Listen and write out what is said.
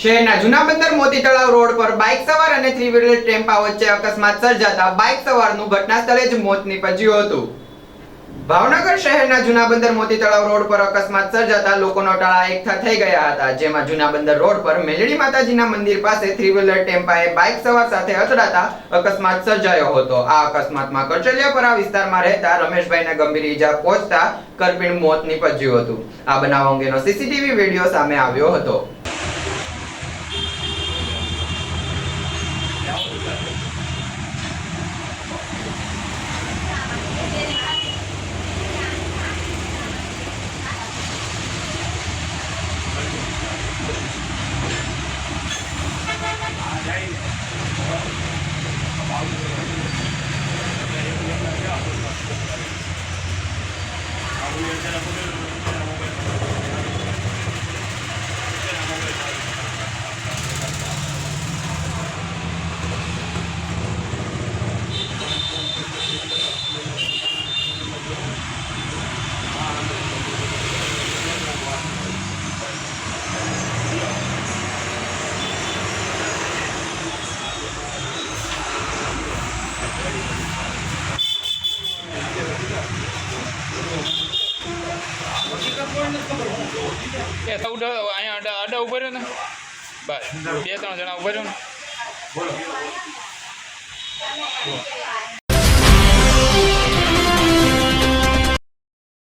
શહેરના જૂના બંદર મોતી તળાવ રોડ પર બાઇક સવાર અને થ્રી વ્હીલર ટેમ્પા વચ્ચે અકસ્માત સર્જાતા બાઇક સવારનું ઘટના સ્થળે જ મોત નીપજ્યું હતું. ભાવનગર શહેરના જૂના બંદર મોતી તળાવ રોડ પર અકસ્માત સર્જાતા લોકોનો ટાળા એકઠા થઈ ગયા હતા, જેમાં જૂના બંદર રોડ પર મેલડી માતાજીના મંદિર પાસે થ્રી વ્હીલર ટેમ્પાએ બાઇક સવાર સાથે અથડાતા અકસ્માત સર્જાયો હતો. આ અકસ્માતમાં કરચલિયાપરા વિસ્તારમાં રહેતા રમેશભાઈને ગંભીર ઈજા પહોંચતા કરપીણ મોત નીપજ્યું હતું. આ બનાવ અંગેનો સીસીટીવી વીડિયો સામે આવ્યો હતો. આવું યોજના એ તો ઉડા અહીંયા અડા અડા ઊભો રહ્યો ને. બસ બે ત્રણ જણા ઊભો રહ્યો ને.